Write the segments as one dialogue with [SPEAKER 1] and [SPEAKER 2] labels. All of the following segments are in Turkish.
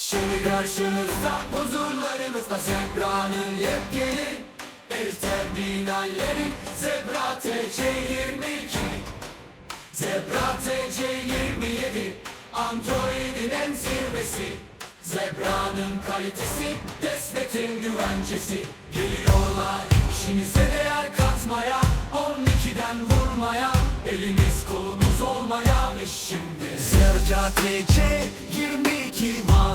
[SPEAKER 1] Şimdi karşınızda huzurlarınızda Zebra'nın yepyeni El terminalleri. Zebra TC22 Zebra TC27 Android'in en zirvesi. Zebra'nın kalitesi Desmetin güvencesi. Geliyorlar işinize değer katmaya 12'den vurmaya. Eliniz kolunuz olmaya Ve şimdi Zebra TC 22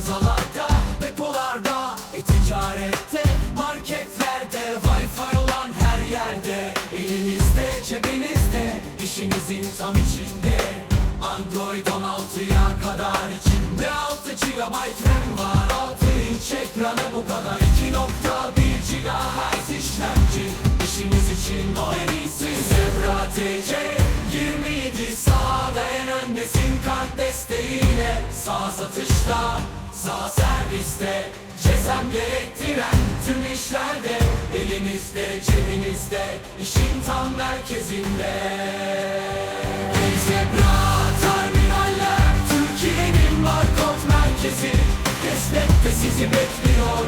[SPEAKER 1] mağazalarda Depolarda E-ticarette Marketlerde Wi-Fi olan her yerde. Elinizde cebinizde işinizin tam içinde. Android 16'ya kadar içinde. 6 GB RAM var 6 inç ekranı bu kadar. 2.1 GHz işlemci. İşiniz için o en iyisi. Zebra TC 27 sağda en kart desteğiyle Sağ satışta sağ serviste. Cezem gerektiren tüm işlerde Elinizde cebinizde işin tam merkezinde. Zebra terminaller Türkiye'nin markot merkezi. Destekte sizi bekliyor.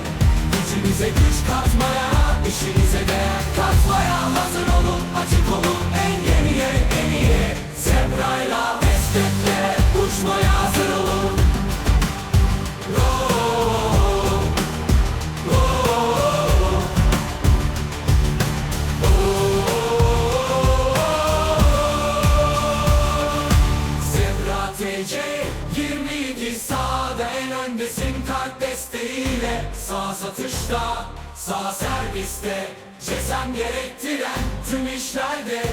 [SPEAKER 1] Gücünüze güç katmaya işinize değer katmaya Hazır olun öndesin kart desteğiyle Sağ satışta, sağ serviste. Cezem gerektiren tüm işlerde